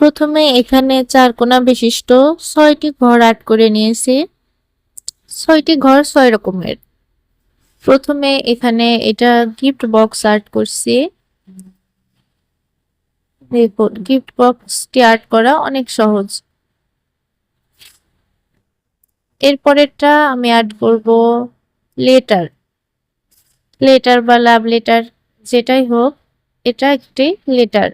প্রথমে এখানে চার কোণা বিশিষ্ট ছয়টি ঘর আর্ট করে নিয়েছি। ছয়টি ঘর ছয় রকমের। প্রথমে এখানে এটা গিফট বক্স আর্ট করছি। দেখুন গিফট বক্সটি আর্ট করা অনেক সহজ। এরপরেরটা আমি আর্ট করব লেটার লেটার বা লাভ লেটার যেটাই হোক, এটা একটি লেটার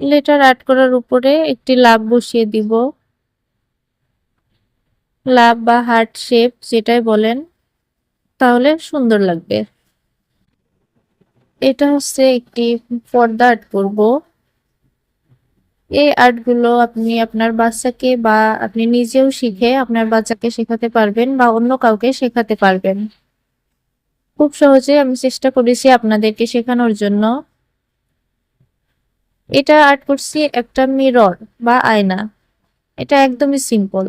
লেটার আর্ট করার উপরে একটি লাভ বসিয়ে দিব। লাভ বা হার্ট শেপ যেটাই বলেন, তাহলে সুন্দর লাগবে। এটা হচ্ছে একটি পর্দা আর্ট করব। এই আর্টগুলো আপনি আপনার বাচ্চাকে বা আপনি নিজেও শিখে আপনার বাচ্চাকে শেখাতে পারবেন বা অন্য কাউকে শেখাতে পারবেন। খুব সহজে আমি চেষ্টা করেছি আপনাদেরকে শেখানোর জন্য। এটা আর্ট করছি একটা মিরর বা আয়না। এটা একদমই সিম্পল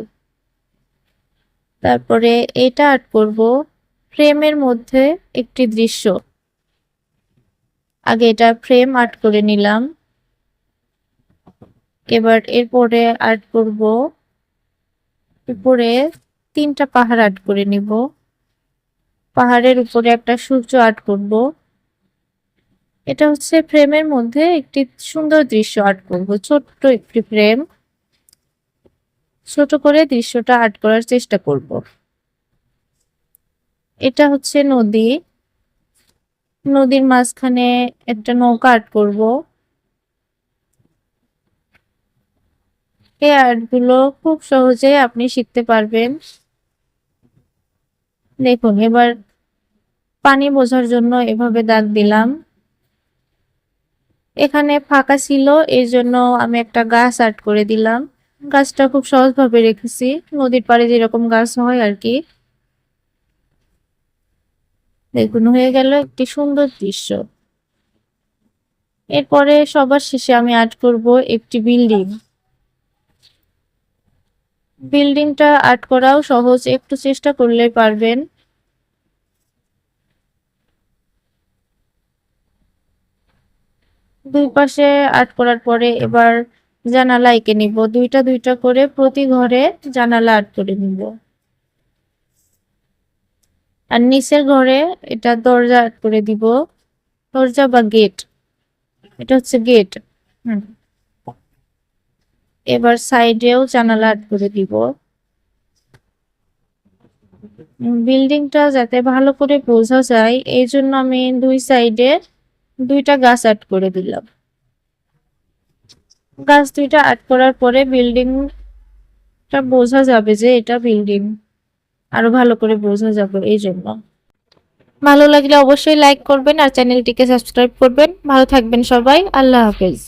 তারপরে এটা আর্ট করব ফ্রেমের মধ্যে একটি দৃশ্য। আগে এটা ফ্রেম আর্ট করে নিলাম। এবার এরপরে আর্ট করব উপরে তিনটা পাহাড় আর্ট করে নিব। পাহাড়ের উপরে একটা সূর্য আর্ট করব। এটা হচ্ছে ফ্রেমের মধ্যে একটি সুন্দর দৃশ্য আর্ট করব, ছোট্ট একটি ফ্রেম। ছোট করে দৃশ্যটা আর্ট করার চেষ্টা করব। এটা হচ্ছে নদী। নদীর মাঝখানে একটা নৌকা আর্ট করব। এই আর্টগুলো খুব সহজে আপনি শিখতে পারবেন। দেখুন, এবার পানি বোঝার জন্য এভাবে দাগ দিলাম। এখানে ফাঁকা ছিল এই জন্য আমি একটা গাছ আর্ট করে দিলাম। গাছটা খুব সহজভাবে রেখেছি, নদীর পাড়ে যেরকম গাছ হয় আর কি। দেখুন, হয়ে গেল একটি সুন্দর দৃশ্য। এরপরে সবার শেষে আমি আর্ট করব একটি বিল্ডিং বিল্ডিংটা আর্ট করাও সহজ, একটু চেষ্টা করলেই পারবেন। দুই পাশে আর্ট করার পরে এবার জানালা এঁকে নিব। দুইটা দুইটা করে প্রতি ঘরে জানালা আর্ট করে নিব। আর নিচের ঘরে এটা দরজা আর্ট করে দিব। দরজা বা গেট, এটা হচ্ছে গেট। হুম। এবার সাইডেও জানালা আর্ট করে দিব। বিল্ডিংটা যাতে ভালো করে বোঝা যায়, এই জন্য আমি দুই সাইডে দুইটা গাছ অ্যাড করে দিলাম। গাছ দুইটা অ্যাড করার পরে বিল্ডিংটা বোঝা যাবে যে এটা বিল্ডিং আরও ভালো করে বোঝা যাবে এই জন্য। ভালো লাগলে অবশ্যই লাইক করবেন আর চ্যানেলটিকে সাবস্ক্রাইব করবেন। ভালো থাকবেন সবাই। আল্লাহ হাফেজ।